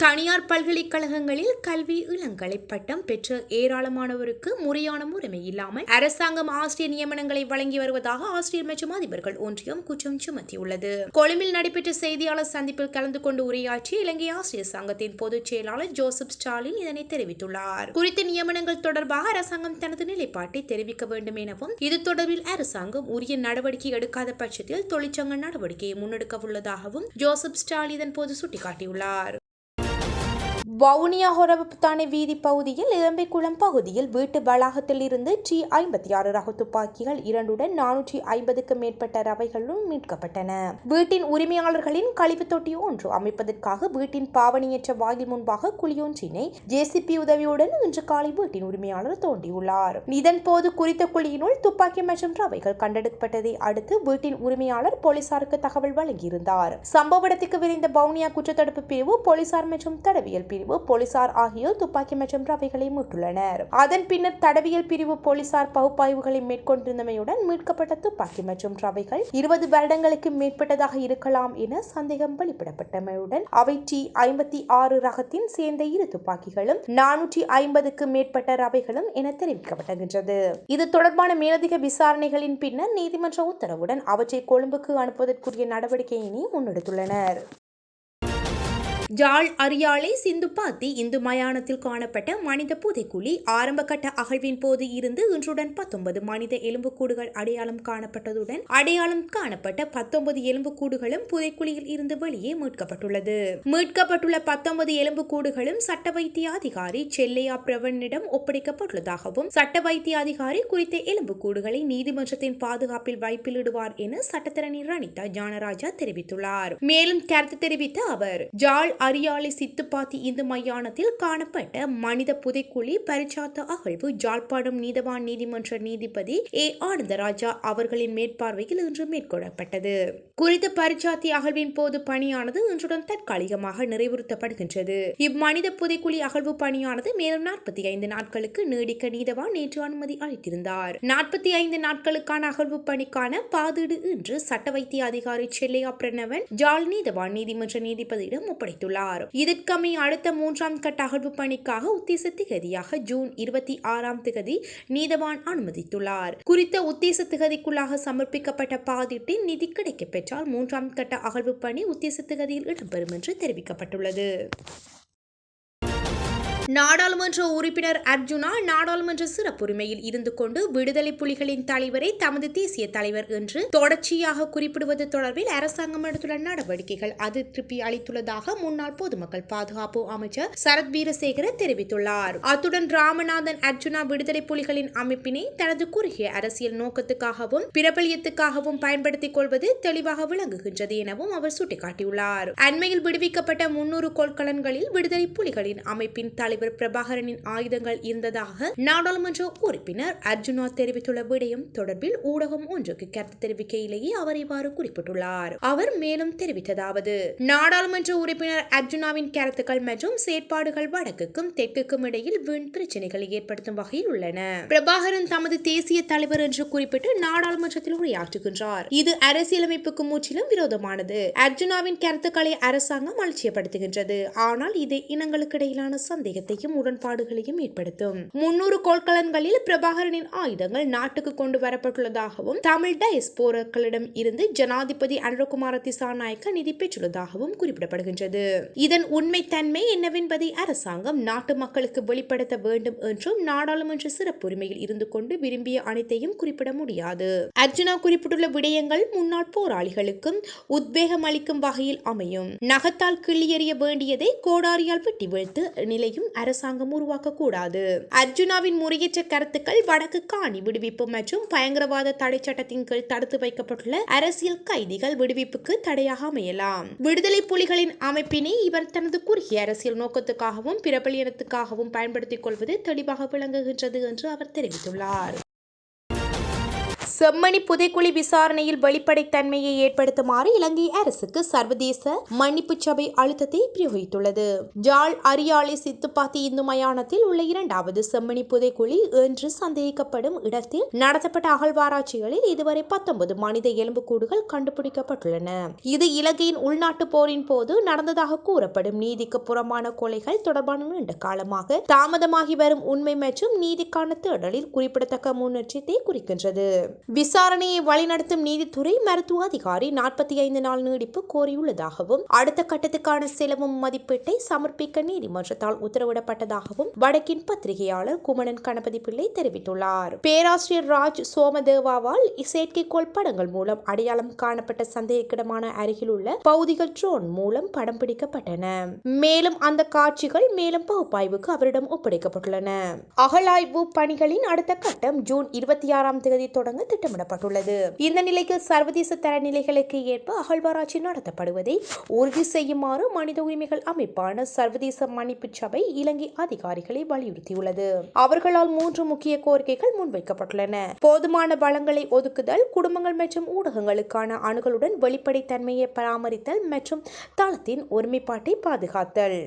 தனியார் பல்கலைக்கழகங்களில் கல்வி இளங்கலை பட்டம் பெற்ற ஏராளமானவருக்கு முறையான முறைமை இல்லாமல் அரசாங்கம் ஆசிரியர் நியமனங்களை வழங்கி வருவதாக ஆசிரியர் மற்றும் அதிபர்கள் ஒன்றியம் குற்றம் சுமத்தியுள்ளது. கொழும்பில் நடைபெற்ற செய்தியாளர் சந்திப்பில் கலந்து கொண்டு உரையாற்றிய இலங்கை ஆசிரியர் சங்கத்தின் பொதுச் செயலாளர் ஜோசப் ஸ்டாலின் இதனை தெரிவித்துள்ளார். குறித்த நியமனங்கள் தொடர்பாக அரசாங்கம் தனது நிலைப்பாட்டை தெரிவிக்க வேண்டும் எனவும் இது தொடர்பில் அரசாங்கம் உரிய நடவடிக்கை எடுக்காத பட்சத்தில் தொழிற்சங்க நடவடிக்கையை முன்னெடுக்க உள்ளதாகவும் ஜோசப் ஸ்டாலின் இதன் போது சுட்டிக்காட்டியுள்ளார். வவுனியா ஹொரவப்புத்தானே வீதி பகுதியில் இளம்பைக்குளம் பகுதியில் வீட்டு வளாகத்தில் இருந்து டி ஐம்பத்தி ஆறு ரக துப்பாக்கிகள் இரண்டுடன் நானூற்றி ஐம்பதுக்கு மேற்பட்ட ரவைகளும் மீட்கப்பட்டன. வீட்டின் உரிமையாளர்களின் கழிவு தொட்டி ஒன்று அமைப்பதற்காக வீட்டின் பாவனையற்ற வாயில் முன்பாக குழியொன்றினை ஜேசிபி உதவியுடன் இன்று காலை வீட்டின் உரிமையாளர் தோண்டியுள்ளார். இதன் போது குறித்த குழியினுள் துப்பாக்கி மற்றும் ரவைகள் கண்டெடுக்கப்பட்டதை அடுத்து வீட்டின் உரிமையாளர் போலீசாருக்கு தகவல் வழங்கியிருந்தார். சம்பவ இடத்துக்கு விரைந்த வவுனியா குற்றத்தடுப்பு பிரிவு போலீசார் மற்றும் தடவியல் பிரிவு போலீசார் ஆகியோர் துப்பாக்கி மற்றும் ரவைகளை மீட்டுள்ளனர் அதன் பின்னர் தடவியல் பிரிவு போலீசார் பகுப்பாய்வுகளை மேற்கொண்டிருந்தமையுடன் மீட்கப்பட்ட துப்பாக்கி மற்றும் ரவைகள் இருபது வருடங்களுக்கு மேற்பட்டதாக இருக்கலாம் என சந்தேகம் வெளிப்படப்பட்டமையுடன் அவை டி ஐம்பத்தி ஆறு ரகத்தின் சேர்ந்த இரு துப்பாக்கிகளும் நானூற்றி ஐம்பதுக்கு மேற்பட்ட ரவைகளும் என தெரிவிக்கப்படுகின்றது இது தொடர்பான மேலதிக விசாரணைகளின் பின்னர் நீதிமன்ற உத்தரவுடன் அவற்றை கொழும்புக்கு அனுப்புவதற்குரிய நடவடிக்கையினை முன்னெடுத்துள்ளனர். ஜாழ் அரியாலை சிந்துப்பாத்தி இந்து மயானத்தில் காணப்பட்ட மனித புதைக்குழி ஆரம்பகட்ட அகழ்வின் போது இருந்து இன்றுடன் பத்தொன்பது மனித எலும்புக்கூடுகள் அடையாளம் காணப்பட்டதுடன் அடையாளம் காணப்பட்ட பத்தொன்பது எலும்புக்கூடுகளும் புதைக்குழியில் இருந்து வெளியே மீட்கப்பட்டுள்ளது. மீட்கப்பட்டுள்ள பத்தொன்பது எலும்புக்கூடுகளும் சட்ட வைத்திய அதிகாரி செல்லையா பிரவனிடம் ஒப்படைக்கப்பட்டுள்ளதாகவும் சட்ட வைத்திய அதிகாரி குறித்த எலும்புக்கூடுகளை நீதிமன்றத்தின் பாதுகாப்பில் வைப்பிலிடுவார் என சட்டத்தரணி ரணிதா ஜானராஜா தெரிவித்துள்ளார். மேலும் கருத்து தெரிவித்த அவர் ஜாழ் அரியாலை சித்துப்பாத்தி இந்து மையானத்தில் காணப்பட்ட மனித புதைக்குழி பரிச்சாத்த அகழ்வு ஜாழ்ப்பாணம் நீதவான் நீதிமன்ற நீதிபதி ஏ. ஆனந்தராஜா அவர்களின் மேற்பார்வையில் இன்று மேற்கொள்ளப்பட்டது. குறித்த பரிச்சாத்தி அகழ்வின் போது பணியானது இன்றுடன் தற்காலிகமாக நிறைவுறுத்தப்படுகின்றது. இம்மனித புதைக்குழி அகழ்வு பணியானது மேலும் நாற்பத்தி ஐந்து நாட்களுக்கு நீடிக்க நீதவான் நேற்று அனுமதி அளித்திருந்தார். நாற்பத்தி ஐந்து நாட்களுக்கான அகழ்வு பணிக்கான பாதீடு இன்று சட்ட வைத்திய அதிகாரி செல்லையா பிரணவன் ஜால் நீதவான் நீதிமன்ற நீதிபதியிடம் ஒப்படைத்துள்ளார். இதற்கமை அடுத்த மூன்றாம் கட்ட அகழ்வு பணிக்காக உத்தேச திகதியாக ஜூன் இருபத்தி ஆறாம் திகதி நீதவான் அனுமதித்துள்ளார். குறித்த உத்தேச திகதிக்குள்ளாக சமர்ப்பிக்கப்பட்ட பாதிட்டின் நிதி கிடைக்கப் பெற்றால் மூன்றாம் கட்ட அகழ்வு பணி உத்தேச திகதியில் இடம்பெறும் என்று தெரிவிக்கப்பட்டுள்ளது. நாடாளுமன்ற உறுப்பினர் அர்ஜுனா நாடாளுமன்ற சிறப்புரிமையில் இருந்து கொண்டு விடுதலை புலிகளின் தலைவரை தமது தேசிய தலைவர் என்று தொடர்ச்சியாக குறிப்பிடுவது தொடர்பில் அரசாங்கம் எடுத்துள்ள நடவடிக்கைகள் அதிருப்தி அளித்துள்ளதாக முன்னாள் பொதுமக்கள் பாதுகாப்பு அமைச்சர் சரத் வீரசேகர தெரிவித்துள்ளார். அத்துடன் ராமநாதன் அர்ஜுனா விடுதலை புலிகளின் அமைப்பினை தனது குறுகிய அரசியல் நோக்கத்துக்காகவும் பிரபலியத்துக்காகவும் பயன்படுத்திக் கொள்வது தெளிவாக விளங்குகின்றது எனவும் அவர் சுட்டிக்காட்டியுள்ளார். அண்மையில் விடுவிக்கப்பட்ட முன்னூறு கொள்கலன்களில் விடுதலை புலிகளின் அமைப்பின் தலைவர் பிரபாகரனின் ஆயுதங்கள் இருந்ததாக நாடாளுமன்ற உறுப்பினர் அர்ஜுனா தெரிவித்துள்ள விடயம் தொடர்பில் ஊடகம் ஒன்றுக்கு கருத்து தெரிவிக்கையிலேயே அவர் இவ்வாறு குறிப்பிட்டுள்ளார். அவர் மேலும் தெரிவித்ததாவது நாடாளுமன்ற உறுப்பினர் அர்ஜுனாவின் கருத்துக்கள் மற்றும் செயற்பாடுகள் வடக்குக்கும் தெற்குக்கும் இடையில் வீண் பிரச்சனைகளை ஏற்படுத்தும் வகையில் உள்ளன. பிரபாகரன் தமது தேசிய தலைவர் என்று குறிப்பிட்டு நாடாளுமன்றத்தில் உரையாற்றுகின்றார். இது அரசியலமைப்புக்கு முற்றிலும் விரோதமானது. அர்ஜுனாவின் கருத்துக்களை அரசாங்கம் அலட்சியப்படுத்துகின்றது. ஆனால் இது இனங்களுக்கு இடையிலான சந்தேகத்தை சந்தேகத்தையும் உடன்பாடுகளையும் ஏற்படுத்தும். முன்னூறு கோள்கலன்களில் பிரபாகரனின் ஆயுதங்கள் நாட்டுக்கு கொண்டு வரப்பட்டுள்ளதாகவும் தமிழ் டயஸ்போரக்களிடம் இருந்து ஜனாதிபதி அனுரகுமார திசாநாயக்க நிதி பெற்றுள்ளதாகவும் குறிப்பிடப்படுகின்றது. இதன் உண்மைத்தன்மை என்னவென்பதை அரசாங்கம் நாட்டு மக்களுக்கு வெளிப்படுத்த வேண்டும் என்றும் நாடாளுமன்ற சிறப்புரிமையில் இருந்து கொண்டு விரும்பிய அனைத்தையும் குறிப்பிட முடியாது. அர்ஜுனா குறிப்பிட்டுள்ள விடயங்கள் முன்னாள் போராளிகளுக்கும் உத்வேகம் அளிக்கும் வகையில் அமையும். நகத்தால் கிள்ளியறிய வேண்டியதை கோடாரியால் வெட்டி வீழ்த்து நிலையும் அரசாங்கம் உருவாக்கக்கூடாது. அர்ஜுனாவின் முறையற்ற கருத்துக்கள் வடக்கு காணி விடுவிப்பு மற்றும் பயங்கரவாத தடை சட்டத்தின் கீழ் தடுத்து வைக்கப்பட்டுள்ள அரசியல் கைதிகள் விடுவிப்புக்கு தடையாக அமையலாம். விடுதலை புலிகளின் அமைப்பினை இவர் தனது குறுகிய அரசியல் நோக்கத்துக்காகவும் பிரபலியனத்துக்காகவும் பயன்படுத்திக் கொள்வது தெளிவாக விளங்குகின்றது என்று அவர் தெரிவித்துள்ளார். செம்மணி புதைக்குழி விசாரணையில் வெளிப்படைத்தன்மையை ஏற்படுத்துமாறு இலங்கை அரசுக்கு சர்வதேச மன்னிப்பு சபை அழுத்தத்தை பிரயோகித்துள்ளது. ஜால் அரியாலை சித்துப்பாத்தி இந்து மயானத்தில் உள்ள இரண்டாவது செம்மணி புதைக்குழி என்று சந்தேகிக்கப்படும் இடத்தில் நடத்தப்பட்ட அகழ்வாராய்ச்சிகளில் இதுவரை பத்தொன்பது மனித எலும்புக்கூடுகள் கண்டுபிடிக்கப்பட்டுள்ளன. இது இலங்கையின் உள்நாட்டு போரின் போது நடந்ததாக கூறப்படும் நீதிக்கு புறமான கொலைகள் தொடர்பான நீண்ட காலமாக தாமதமாகி வரும் உண்மை மற்றும் நீதிக்கான தேடலில் குறிப்பிடத்தக்க முன்னேற்றத்தை குறிக்கின்றது. விசாரணையை வழிநடத்தும் நீதித்துறை மருத்துவ அதிகாரி நாற்பத்தி ஐந்து நாள் நீடிப்பு கோரியுள்ளதாகவும் அடுத்த கட்டத்துக்கான செலவும் மதிப்பீட்டை சமர்ப்பிக்க நீதிமன்றத்தால் உத்தரவிடப்பட்டதாகவும் வடக்கின் பத்திரிகையாளர் குமணன் கணபதி பிள்ளை தெரிவித்துள்ளார். பேராசிரியர் ராஜ் சோமதேவாவால் செயற்கைக்கோள் படங்கள் மூலம் அடையாளம் காணப்பட்ட சந்தேகக்கிடமான அருகில் உள்ள பகுதிகள் ட்ரோன் மூலம் படம் பிடிக்கப்பட்டன. மேலும் அந்த காட்சிகள் மேலும் பகுப்பாய்வுக்கு அவரிடம் ஒப்படைக்கப்பட்டுள்ளன. அகழாய்வு பணிகளின் அடுத்த கட்டம் ஜூன் இருபத்தி ஆறாம் தேதி தொடங்க திட்டமிடப்பட்டுள்ளது. இந்த நிலைக்கு சர்வதேச தரநிலைகளுக்கு ஏற்ப அகழ்வாராய்ச்சி நடத்தப்படுவதை உறுதி செய்யுமாறு மனித உரிமைகள் அமைப்பான சர்வதேச மன்னிப்பு சபை இலங்கை அதிகாரிகளை வலியுறுத்தியுள்ளது. அவர்களால் மூன்று முக்கிய கோரிக்கைகள் முன்வைக்கப்பட்டுள்ளன. போதுமான வளங்களை ஒதுக்குதல் குடும்பங்கள் மற்றும் ஊடகங்களுக்கான அணுகலுடன் வெளிப்படைத்தன்மையை பராமரித்தல் மற்றும் தளத்தின் ஒருமைப்பாட்டை பாதுகாத்தல்.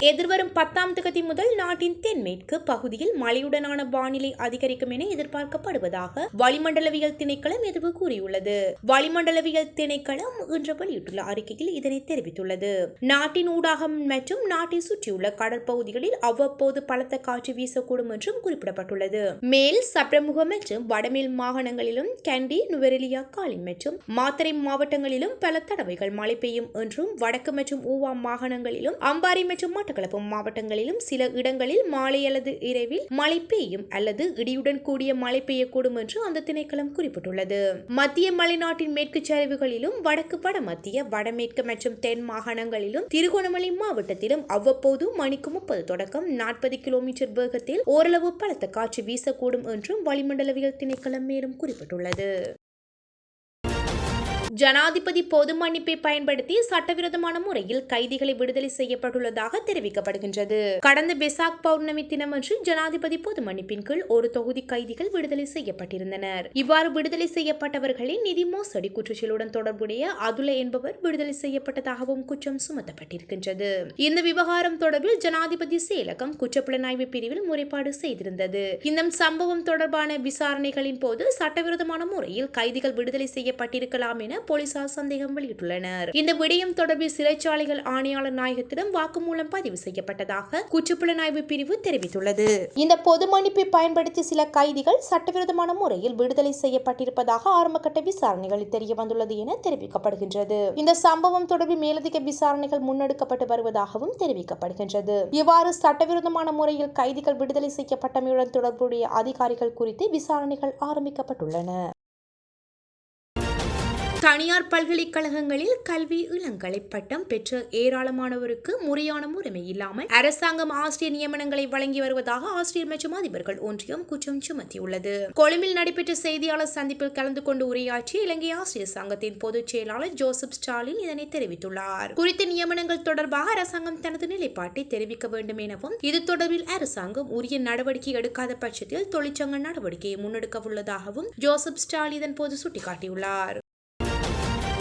எதிர்வரும் பத்தாம் தேதி முதல் நாட்டின் தென்மேற்கு பகுதியில் மழையுடனான வானிலை அதிகரிக்கும் என எதிர்பார்க்கப்படுவதாக வளிமண்டலவியல் திணைக்களம் எதிர்வு கூறியுள்ளது. வளிமண்டலவியல் திணைக்களம் இன்று வெளியிட்டுள்ள அறிக்கையில் இதனை தெரிவித்துள்ளது. நாட்டின் ஊடாகம் மற்றும் நாட்டை சுற்றியுள்ள கடற்பகுதிகளில் அவ்வப்போது பலத்த காற்று வீசக்கூடும் என்றும் குறிப்பிடப்பட்டுள்ளது. மேல் சப்ரமுக மற்றும் வடமேல் மாகாணங்களிலும் கண்டி நுவரெலியா காலி மற்றும் மாத்தரை மாவட்டங்களிலும் பல தடவைகள் மழை பெய்யும் என்றும் வடக்கு மற்றும் ஊவா மாகாணங்களிலும் அம்பாறை மற்றும் மட்டக்களப்பு மாவட்டங்களிலும் சில இடங்களில் மாலை அல்லது இரவில் மழை பெய்யும் அல்லது இடியுடன் கூடிய மழை பெய்யக்கூடும் என்று அந்த திணைக்களம் குறிப்பிட்டுள்ளது. மத்திய மலைநாட்டின் மேற்கு சரிவுகளிலும் வடக்கு வட மத்திய வடமேற்கு மற்றும் தென் மாகாணங்களிலும் திருகோணமலை மாவட்டத்திலும் அவ்வப்போது மணிக்கு முப்பது தொடக்கம் நாற்பது கிலோமீட்டர் வேகத்தில் ஓரளவு பலத்த காற்று வீசக்கூடும் என்றும் வளிமண்டலவியல் திணைக்களம் மேலும் குறிப்பிட்டுள்ளது. ஜனாதிபதி பொது மன்னிப்பை பயன்படுத்தி சட்டவிரோதமான முறையில் கைதிகளை விடுதலை செய்யப்பட்டுள்ளதாக தெரிவிக்கப்படுகின்றது. கடந்த பெசாக் பௌர்ணமி தினமன்று ஜனாதிபதி பொது மன்னிப்பின் கீழ் ஒரு தொகுதி கைதிகள் விடுதலை செய்யப்பட்டிருந்தனர். இவ்வாறு விடுதலை செய்யப்பட்டவர்களின் நிதி மோசடி குற்றச்செயலுடன் தொடர்புடைய அதுல என்பவர் விடுதலை செய்யப்பட்டதாகவும் குற்றம் சுமத்தப்பட்டிருக்கின்றது. இந்த விவகாரம் தொடர்பில் ஜனாதிபதி செயலகம் குற்றப்புலனாய்வு பிரிவில் முறைப்பாடு செய்திருந்தது. இந்த சம்பவம் தொடர்பான விசாரணைகளின் போது சட்டவிரோதமான முறையில் கைதிகள் விடுதலை செய்யப்பட்டிருக்கலாம் என போலீசார் சந்தேகம் வெளியிட்டுள்ளனர். இந்த விடயம் தொடர்பில் சிறைச்சாலைகள் ஆணையாளர் நாயகத்திடம் வாக்குமூலம் பதிவு செய்யப்பட்டதாக குற்றப்புலனாய்வு பிரிவு தெரிவித்துள்ளது. இந்த பொது மன்னிப்பை பயன்படுத்தி சில கைதிகள் சட்டவிரோதமான முறையில் விடுதலை செய்யப்பட்டிருப்பதாக ஆரம்பகட்ட விசாரணைகளில் தெரிய வந்துள்ளது என தெரிவிக்கப்படுகின்றது. இந்த சம்பவம் தொடர்பில் மேலதிக விசாரணைகள் முன்னெடுக்கப்பட்டு வருவதாகவும் தெரிவிக்கப்படுகின்றது. இவ்வாறு சட்டவிரோதமான முறையில் கைதிகள் விடுதலை செய்யப்பட்டமையுடன் தொடர்புடைய அதிகாரிகள் குறித்து விசாரணைகள் ஆரம்பிக்கப்பட்டுள்ளன. தனியார் பல்கலைக்கழகங்களில் கல்வி இளங்கலை பட்டம் பெற்ற ஏராளமானவருக்கு முறையான முறைமை இல்லாமல் அரசாங்கம் ஆசிரியர் நியமனங்களை வழங்கி வருவதாக ஆசிரியர் மற்றும் அதிபர்கள் ஒன்றியம் குற்றம் சுமத்தியுள்ளது. கொழும்பில் நடைபெற்ற செய்தியாளர் சந்திப்பில் கலந்து கொண்டு உரையாற்றிய இலங்கை ஆசிரியர் சங்கத்தின் பொதுச் செயலாளர் ஜோசப் ஸ்டாலின் இதனை தெரிவித்துள்ளார். குறித்த நியமனங்கள் தொடர்பாக அரசாங்கம் தனது நிலைப்பாட்டை தெரிவிக்க வேண்டும் எனவும் இது தொடர்பில் அரசாங்கம் உரிய நடவடிக்கை எடுக்காத பட்சத்தில் தொழிற்சங்க நடவடிக்கையை முன்னெடுக்க உள்ளதாகவும் ஜோசப் ஸ்டாலின் இதன் போது சுட்டிக்காட்டியுள்ளார்.